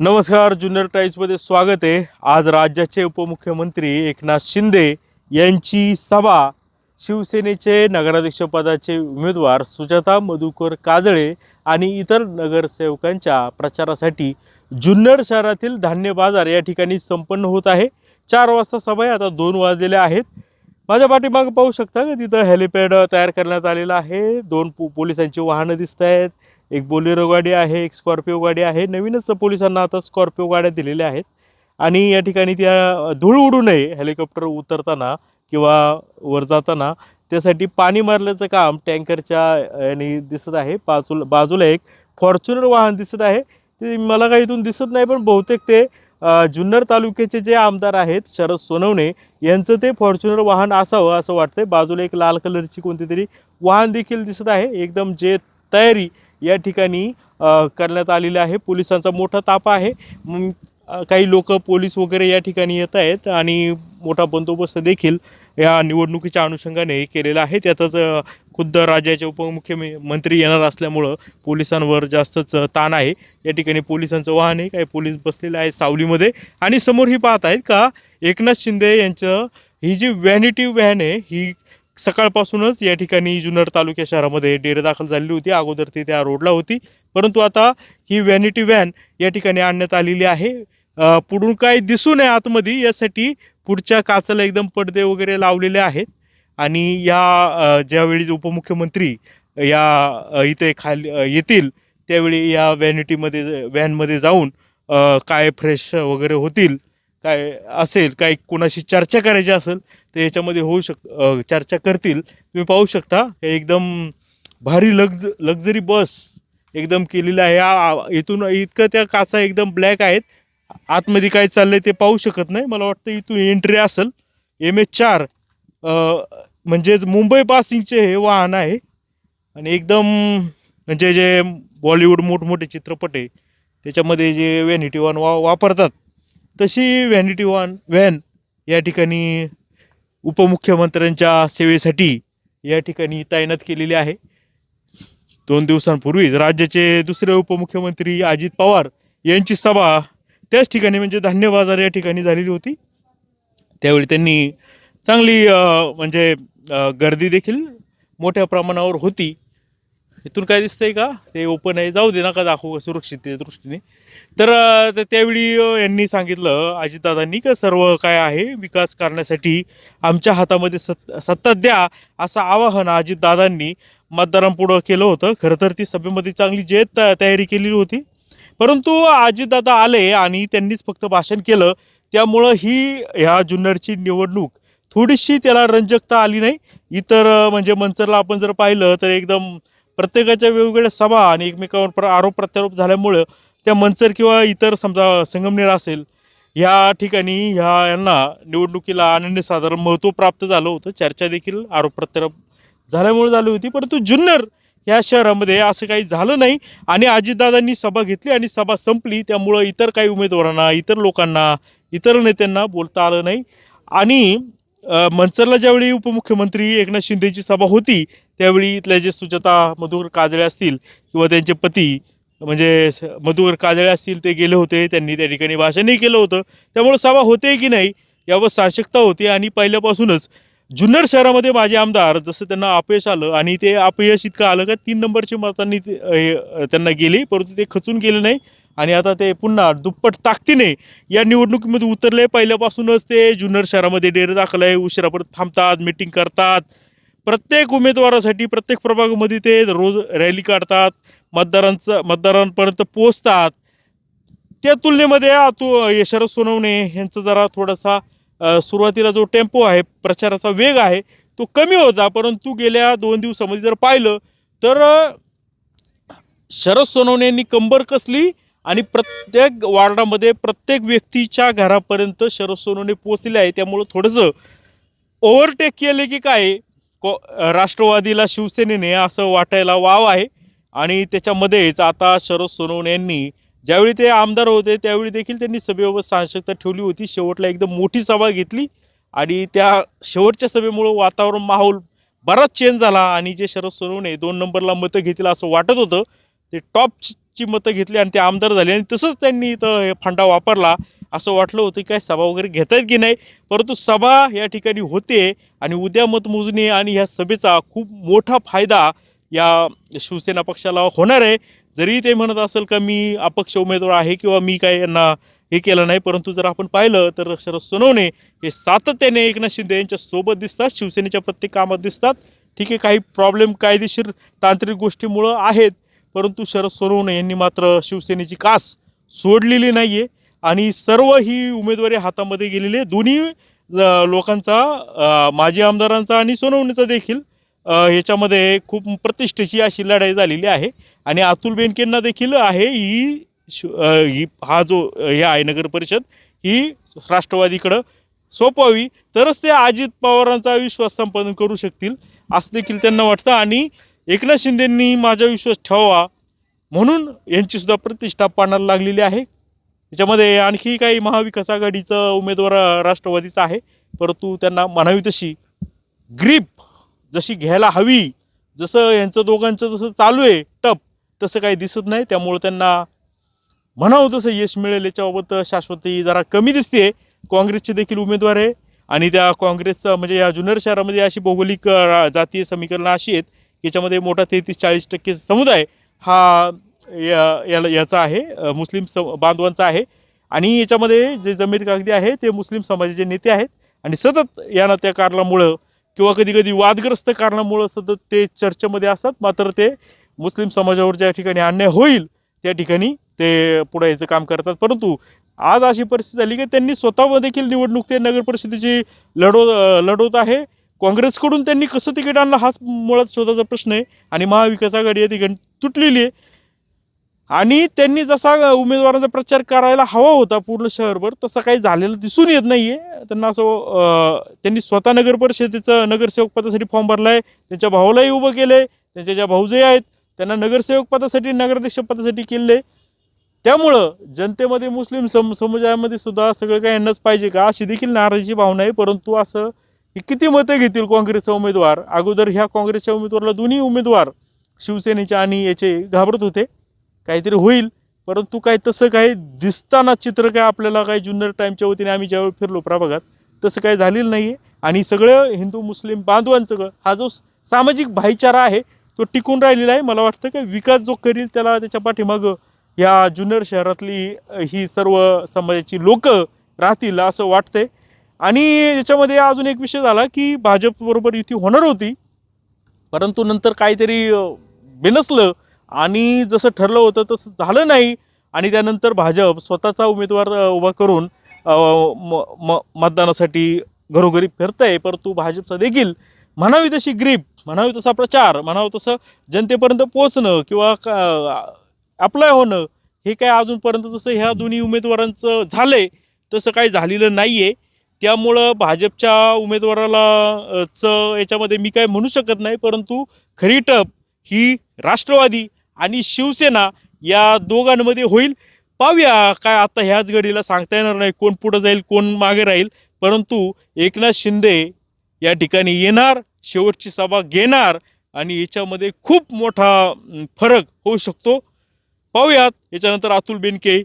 नमस्कार जुन्नर टाईम्समध्ये स्वागत आहे. आज राज्याचे उपमुख्यमंत्री एकनाथ शिंदे यांची सभा. शिवसेनेचे नगराध्यक्षपदाचे उमेदवार सुजाता मधुकर काजळे आणि इतर नगरसेवकांच्या प्रचारासाठी जुन्नर शहरातील धान्य बाजार या ठिकाणी संपन्न होत आहे. चार वाजता सभा आहे आता दोन वाजलेले आहेत. माझ्या पाठीमागं पाहू शकता का? तिथं हेलिपॅड तयार करण्यात आलेलं आहे. दोन पो पोलिसांची वाहनं दिसत आहेत. एक बोलेरो गाडी आहे एक स्कॉर्पिओ गाडी आहे. नवीनच पोलिसांना आता स्कॉर्पिओ गाड्या दिलेल्या आहेत. आणि या ठिकाणी त्या धूळ उडू नये हेलिकॉप्टर उतरताना किंवा वर जाताना. त्यासाठी पाणी मारल्याचं काम टँकरच्या याने दिसत आहे. बाजूला बाजूला एक फॉर्च्युनर वाहन दिसत आहे. ते मला काही इथून दिसत नाही पण बहुतेक ते जुन्नर तालुक्याचे जे आमदार आहेत शरद सोनवणे यांचं ते फॉर्च्युनर वाहन असावं असं वाटतंय. बाजूला एक लाल कलरची कोणती तरी वाहन देखील दिसत आहे. एकदम जे तयारी या ठिकाणी करण्यात आलेलं आहे. पोलिसांचा मोठा ताफा आहे. मग, काही लोक पोलीस वगैरे या ठिकाणी येत आहेत आणि मोठा बंदोबस्त देखील या निवडणुकीच्या अनुषंगाने केलेला आहे. त्यातच खुद्द राज्याचे उपमुख्यमंत्री येणार असल्यामुळं पोलिसांवर जास्तच ताण आहे. या ठिकाणी पोलिसांचं वाहन आहे. काही पोलीस बसलेले आहेत सावलीमध्ये. आणि समोर ही पाहत आहेत का एकनाथ शिंदे यांचं ही जी व्हॅनिटी व्हॅन आहे ही सकाळपासूनच या ठिकाणी जुन्नर तालुक्या शहरामध्ये डेरे दाखल झालेली होती. अगोदर ती त्या रोडला होती. परंतु आता ही व्हॅनिटी व्हॅन या ठिकाणी आणण्यात आलेली आहे. पुढून काय दिसू नये आतमध्ये यासाठी पुढच्या काचाला एकदम पडदे वगैरे लावलेले आहेत. आणि या ज्यावेळी उपमुख्यमंत्री या इथे खाली येतील त्यावेळी या व्हॅनिटीमध्ये व्हॅनमध्ये जाऊन काय फ्रेश वगैरे होतील काय असेल काय कोणाशी चर्चा करायची असेल तर याच्यामध्ये होऊ शक अ, चर्चा करतील. तुम्ही पाहू शकता हे एकदम भारी लक्झ लक्झरी बस एकदम केलेलं आहे. आ- आ- इथून इतकं त्या काचा एकदम ब्लॅक आहेत. आतमध्ये काय चाललंय ते पाहू शकत नाही. मला वाटतं इथून एंट्री असेल. एम एच चार म्हणजेच मुंबई पासिंगचे हे वाहन आहे. आणि एकदम म्हणजे जे बॉलिवूड मोठमोठे चित्रपट आहे त्याच्यामध्ये जे व्हॅनिटी वाहन वा वापरतात तशी व्हॅनिटी वॉन व्हॅन या ठिकाणी उपमुख्यमंत्र्यांच्या सेवेसाठी या ठिकाणी तैनात केलेली आहे. दोन दिवसांपूर्वीच राज्याचे दुसरे उपमुख्यमंत्री अजित पवार यांची सभा त्याच ठिकाणी म्हणजे धान्य बाजार या ठिकाणी झालेली होती. त्यावेळी त्यांनी चांगली म्हणजे गर्दी देखील मोठ्या प्रमाणावर होती. इथून काय दिसतंय का? ते ओपन आहे. जाऊ दे नका दाखवू सुरक्षिततेच्या दृष्टीने. तर अ, त्यावेळी अ, यांनी सांगितलं अजितदादांनी का सर्व काय आहे? विकास करण्यासाठी आमच्या हातामध्ये सत् सत्ता द्या. असं आवाहन अजितदादांनी मतदारांपुढं केलं होतं. खरं तर ती सभेमध्ये चांगली जे त- तयारी केलेली होती. परंतु अजितदादा आले आणि त्यांनीच फक्त भाषण केलं. त्यामुळं ही ह्या जुन्नरची निवडणूक थोडीशी त्याला रंजकता आली नाही. इतर अ, म्हणजे मंचरला आपण जर पाहिलं तर एकदम प्रत्येकाच्या वेगवेगळ्या सभा आणि एकमेकांवर प्र आरोप प्रत्यारोप झाल्यामुळं त्या मंचर किंवा इतर समजा संगमनेर असेल ह्या ठिकाणी ह्या यांना निवडणुकीला अनन्यसाधारण महत्त्व प्राप्त झालं होतं. चर्चा देखील आरोप प्रत्यारोप झाल्यामुळे झाली होती. परंतु जुन्नर या शहरामध्ये असं काही झालं नाही आणि अजितदादांनी सभा घेतली आणि सभा संपली. त्यामुळं इतर काही उमेदवारांना इतर लोकांना इतर नेत्यांना बोलता आलं नाही. आणि मंचरला ज्यावेळी उपमुख्यमंत्री एकनाथ शिंदेची सभा होती त्यावेळी इथल्या जे सुजाता मधुकर काजळे असतील किंवा त्यांचे पती म्हणजे मधुकर काजळे असतील ते गेले होते. त्यांनी त्या ठिकाणी भाषणही केलं होतं. त्यामुळे सभा होते की नाही यावर साशकता होती आणि पहिल्यापासूनच जुन्नर शहरामध्ये माझे आमदार जसं त्यांना अपयश आलं आणि ते अपयश इतकं आलं का तीन नंबरची मतांनी ते- त्यांना गेली परंतु ते खचून गेले नाही. आणि आता ते पुन्हा दुप्पट ताकदीने या निवडणुकीमध्ये उतरले. पहिल्यापासूनच ते जुन्नर शहरामध्ये डेरे दाखल आहे. उशिरापर्यंत थांबतात मिटिंग करतात. प्रत्येक उमेदवारासाठी प्रत्येक प्रभागामध्ये ते रोज रॅली काढतात. मतदारांचं मतदारांपर्यंत पोचतात त्या तुलनेमध्ये तू शरद सोनवणे यांचं जरा थोडासा सुरुवातीला जो टेम्पो आहे प्रचाराचा वेग आहे तो कमी होता. परंतु गेल्या दोन दिवसामध्ये जर पाहिलं तर शरद सोनवणे यांनी कंबर कसली आणि प्रत्येक वार्डामध्ये प्रत्येक व्यक्तीच्या घरापर्यंत शरद सोनवणे पोचलेले आहे. त्यामुळं थोडंसं ओव्हरटेक केले की काय को राष्ट्रवादीला शिवसेनेने असं वाटायला वाव आहे. आणि त्याच्यामध्येच आता शरद सोनवणे यांनी ज्यावेळी ते आमदार होते त्यावेळी देखील त्यांनी सभेबाबत साहसिकता ठेवली होती. शेवटला एकदम मोठी सभा घेतली. आणि त्या शेवटच्या सभेमुळं वातावरण माहोल बराच चेंज झाला. आणि जे शरद सोनवणे दोन नंबरला मतं घेतील असं वाटत होतं ते टॉप ची मतं घेतली आणि ते आमदार झाले आणि तसंच त्यांनी इथं हे फंडा वापरला. असं वाटलं होतं काय सभा वगैरे घेत आहेत की नाही? परंतु सभा या ठिकाणी होते आणि उद्या मतमोजणी आणि ह्या सभेचा खूप मोठा फायदा या शिवसेना पक्षाला होणार आहे. जरी ते म्हणत असेल का मी अपक्ष उमेदवार आहे किंवा मी काय यांना हे केलं नाही परंतु जर आपण पाहिलं तर शरद सोनवणे हे सातत्याने एकनाथ शिंदे यांच्या सोबत दिसतात शिवसेनेच्या प्रत्येक कामात दिसतात. ठीक आहे काही प्रॉब्लेम कायदेशीर तांत्रिक गोष्टीमुळं आहेत. परंतु शरद सोनवणे यांनी मात्र शिवसेनेची कास सोडलेली नाही आहे आणि सर्व ही उमेदवारी हातामध्ये गेलेली आहे. दोन्ही लोकांचा माजी आमदारांचा आणि सोनवणेचा देखील ह्याच्यामध्ये खूप प्रतिष्ठेची अशी लढाई झालेली आहे. आणि अतुल बेनकेंना देखील आहे ही ही हा जो हे आहे नगर परिषद ही राष्ट्रवादीकडं सोपवावी. तरच ते अजित पवारांचा विश्वास संपादन करू शकतील असं देखील त्यांना वाटतं. आणि एकनाथ शिंदेंनी माझा विश्वास ठेवावा म्हणून यांचीसुद्धा प्रतिष्ठा पाण्याला लागलेली आहे. त्याच्यामध्ये आणखी काही महाविकास आघाडीचं उमेदवार राष्ट्रवादीचं राष्ट्रवादीचा आहे. परंतु त्यांना म्हणावी तशी ग्रीप जशी घ्यायला हवी जसं यांचं दोघांचं जसं चालू आहे टप तसं काही दिसत नाही. त्यामुळं त्यांना म्हणावं तसं यश मिळेल याच्याबाबत शाश्वती जरा कमी दिसते काँग्रेसचे देखील उमेदवार आहे. आणि त्या काँग्रेसचं म्हणजे या जुन्नर शहरामध्ये अशी भौगोलिक जातीय समीकरणं अशी आहेत याच्यामध्ये मोठा तेहतीस चाळीस टक्के समुदाय हा या याला याचा आहे मुस्लिम स बांधवांचा आहे. आणि याच्यामध्ये जे जमीर कागदी आहे ते मुस्लिम समाजाचे नेते आहेत. आणि सतत यांना त्या कारणामुळं किंवा कधी कधी वादग्रस्त कारणामुळं सतत ते चर्चेमध्ये असतात. मात्र ते मुस्लिम समाजावर ज्या ठिकाणी अन्याय होईल त्या ठिकाणी ते पुढे यायचं काम करतात. परंतु आज अशी परिस्थिती झाली की त्यांनी स्वतः देखील निवडणूक ते नगर परिषदेची लढव लढवत आहे. काँग्रेसकडून त्यांनी कसं तिकीट आणलं हाच मुळात शोधाचा प्रश्न आहे. आणि महाविकास आघाडी आहे ठिकाणी तुटलेली आहे. आणि त्यांनी जसा उमेदवारांचा प्रचार करायला हवा होता पूर्ण शहरभर तसं काही झालेलं दिसून येत नाही आहे त्यांना असं त्यांनी स्वतः नगर परिषदेचं नगरसेवक पदासाठी फॉर्म भरला आहे त्यांच्या भावालाही उभं केलं आहे त्यांच्या ज्या भाऊजे आहेत त्यांना नगरसेवक पदासाठी नगराध्यक्ष पदासाठी केले आहे त्यामुळं जनतेमध्ये मुस्लिम सम समुदायामध्ये सुद्धा सगळं काही यांनाच पाहिजे का? अशी देखील नाराजीची भावना आहे. परंतु असं की किती मतं घेतील काँग्रेसचा उमेदवार? अगोदर ह्या काँग्रेसच्या उमेदवाराला दोन्ही उमेदवार शिवसेनेचे आणि याचे घाबरत होते. काहीतरी होईल परंतु काय तसं काही दिसताना चित्र काय आपल्याला काही जुन्नर टाईमच्या वतीने आम्ही ज्यावेळी फिरलो प्रभागात तसं काही झालेलं नाही आहे आणि सगळं हिंदू मुस्लिम बांधवांचं हा जो सामाजिक भाईचारा आहे तो टिकून राहिलेला आहे. मला वाटतं की विकास जो करील त्याला त्याच्या पाठीमागं या जुन्नर शहरातली ही सर्व समाजाची लोकं राहतील असं वाटतंय. आणि याच्यामध्ये अजून एक विषय झाला की भाजपबरोबर युती होणार होती परंतु नंतर काहीतरी बिनसलं आणि जसं ठरलं होतं तसं झालं नाही आणि त्यानंतर भाजप स्वतःचा उमेदवार उभा करून म म मतदानासाठी घरोघरी फिरत आहे परंतु भाजपचा देखील म्हणावी तशी ग्रीप म्हणावी तसा प्रचार म्हणावं तसं जनतेपर्यंत पोहोचणं किंवा अप्लाय होणं हे काय अजूनपर्यंत जसं ह्या दोन्ही उमेदवारांचं झालं आहे तसं काही झालेलं नाही आहे त्यामुळं भाजपच्या उमेदवाराला च याच्यामध्ये मी काय म्हणू शकत नाही परंतु खरी टप ही राष्ट्रवादी आणि शिवसेना या दोघांमध्ये होईल. पाहूया काय आता ह्याच घडीला सांगता येणार नाही कोण पुढं जाईल कोण मागे राहील. परंतु एकनाथ शिंदे या ठिकाणी येणार शेवटची सभा घेणार आणि याच्यामध्ये खूप मोठा फरक होऊ शकतो. पाहूयात याच्यानंतर अतुल बेनके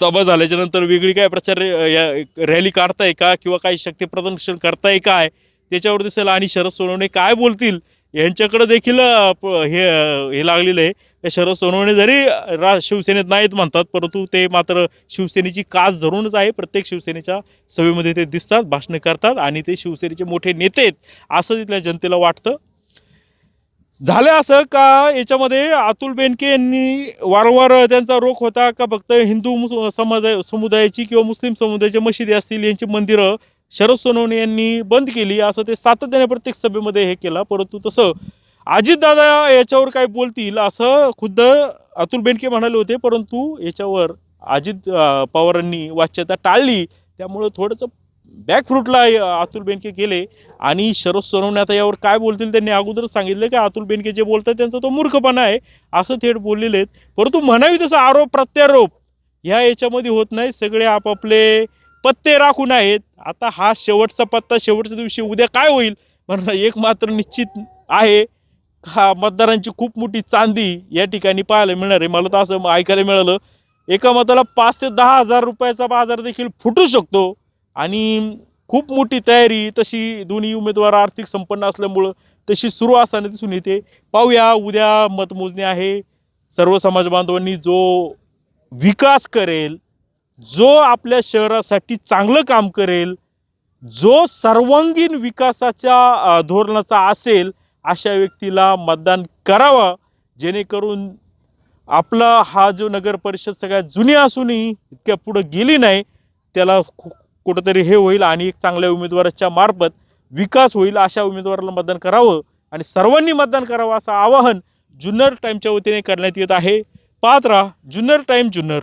सभा झाल्याच्यानंतर वेगळी काय प्रचार या रॅली काढताय का? किंवा काही शक्ती प्रदर्शन करताय काय? त्याच्यावर दिसेल आणि शरद सोनवणे काय बोलतील? यांच्याकडे देखील प- हे हे लागलेलं आहे. त्या शरद सोनवणे जरी रा शिवसेनेत नाहीत म्हणतात परंतु ते मात्र शिवसेनेची कास धरूनच आहे. प्रत्येक शिवसेनेच्या सभेमध्ये ते दिसतात भाषणं करतात आणि ते शिवसेनेचे मोठे नेते आहेत असं तिथल्या जनतेला वाटतं. झालं असं का याच्यामध्ये अतुल बेनके यांनी वारंवार त्यांचा रोख होता का फक्त हिंदू मुस- समुदाय समुदायाची किंवा मुस्लिम समुदायाची मशिदी असतील यांची मंदिरं शरद सोनवणे यांनी बंद केली असं ते सातत्याने प्रत्येक सभेमध्ये हे केलं. परंतु तसं अजितदादा याच्यावर काय बोलतील असं खुद्द अतुल बेनके म्हणाले होते. परंतु याच्यावर अजित पवारांनी वाच्यता टाळली. त्यामुळं थोडंसं बॅकफ्रूटला अतुल बेनके गेले आणि शरद सोनवणे आता यावर काय बोलतील त्यांनी अगोदरच सांगितलं की अतुल बेनके जे बोलतात त्यांचा तो मूर्खपणा आहे असं थेट बोललेले आहेत. परंतु म्हणावी तसं आरोप प्रत्यारोप ह्या याच्यामध्ये होत नाही. सगळे आपापले पत्ते राखून आहेत. आता हा शेवटचा पत्ता शेवटच्या दिवशी उद्या काय होईल म्हणून एक मात्र निश्चित आहे. हा मतदारांची खूप मोठी चांदी या ठिकाणी पाहायला मिळणार आहे. मला तर असं ऐकायला मिळालं एका मताला पाच ते दहा हजार रुपयाचा बाजार देखील फुटू शकतो. आणि खूप मोठी तयारी तशी दोन्ही उमेदवार आर्थिक संपन्न असल्यामुळं तशी सुरू असताना दिसून येते. पाहूया उद्या मतमोजणी आहे. सर्व समाज बांधवांनी जो विकास करेल जो आपल्या शहरासाठी चांगलं काम करेल जो सर्वांगीण विकासाच्या धोरणाचा असेल अशा व्यक्तीला मतदान करावं. जेणेकरून आपला हा जो नगर परिषद सगळ्यात जुनी असूनही इतक्या पुढं गेली नाही त्याला खूप कुठंतरी हे होईल आणि एक चांगल्या उमेदवाराच्या मार्फत विकास होईल अशा उमेदवाराला मतदान करावं आणि सर्वांनी मतदान करावं असं आवाहन जुन्नर टाईमच्या वतीने करण्यात येत आहे. पाहत राहा जुन्नर टाईम जुन्नर.